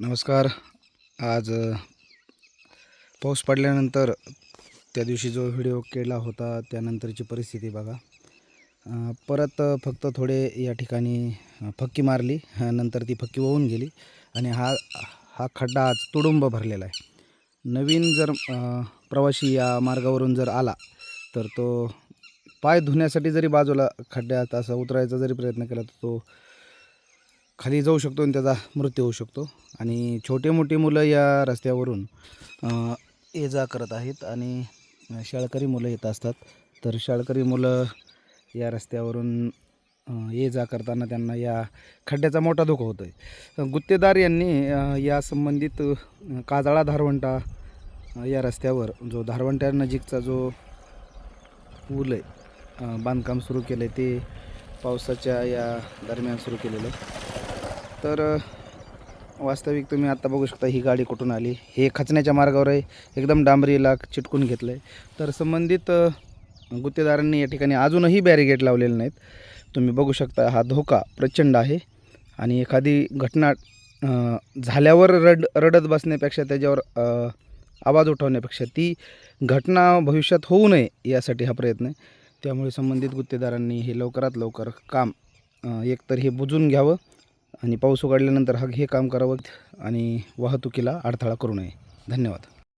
नमस्कार. आज पाऊस पडल्यानंतर त्या दिवशी जो व्हिडिओ केला होता त्यानंतरची परिस्थिती बघा. परत फक्त थोडे या ठिकाणी फक्की मारली नंतर ती फक्की वाहून गेली आणि हा हा खड्डा आज तुडुंब भरलेला आहे. नवीन जर प्रवासी या मार्गावरून जर आला तर तो पाय धुण्यासाठी जरी बाजूला खड्ड्यात असा उतरायचा जरी प्रयत्न केला तर तो खाली जाऊ शकतो आणि त्याचा मृत्यू होऊ शकतो. आणि छोटे मोठी मुलं या रस्त्यावरून ये जा करत आहेत आणि शाळकरी मुलं येत असतात. तर शाळकरी मुलं या रस्त्यावरून ये जा करताना त्यांना या खड्ड्याचा मोठा धोका होतो आहे गुत्तेदार यांनी या संबंधित काजळा धारवंटा या रस्त्यावर जो धारवंट्या नजीकचा जो पूल आहे बांधकाम सुरू केलं आहे ते पावसाच्या या दरम्यान सुरू केलेलं आहे. तर वास्तविक तुम्ही आत्ता बघू शकता ही गाडी कुठून आली. हे खचण्याच्या मार्गावर आहे. एकदम डांबरीला चिटकून घेतलं आहे तर संबंधित गुत्तेदारांनी या ठिकाणी अजूनही बॅरिगेट लावलेले नाहीत. तुम्ही बघू शकता हा धोका प्रचंड आहे. आणि एखादी घटना झाल्यावर रड रडत बसण्यापेक्षा त्याच्यावर आवाज उठवण्यापेक्षा ती घटना भविष्यात होऊ नये यासाठी हा प्रयत्न आहे. त्यामुळे संबंधित गुत्तेदारांनी हे लवकरात लवकर काम एकतर हे बुजून घ्यावं आणि पाऊस उघडल्यानंतर हा हे काम करावं आणि वाहतुकीला अडथळा करू नये. धन्यवाद.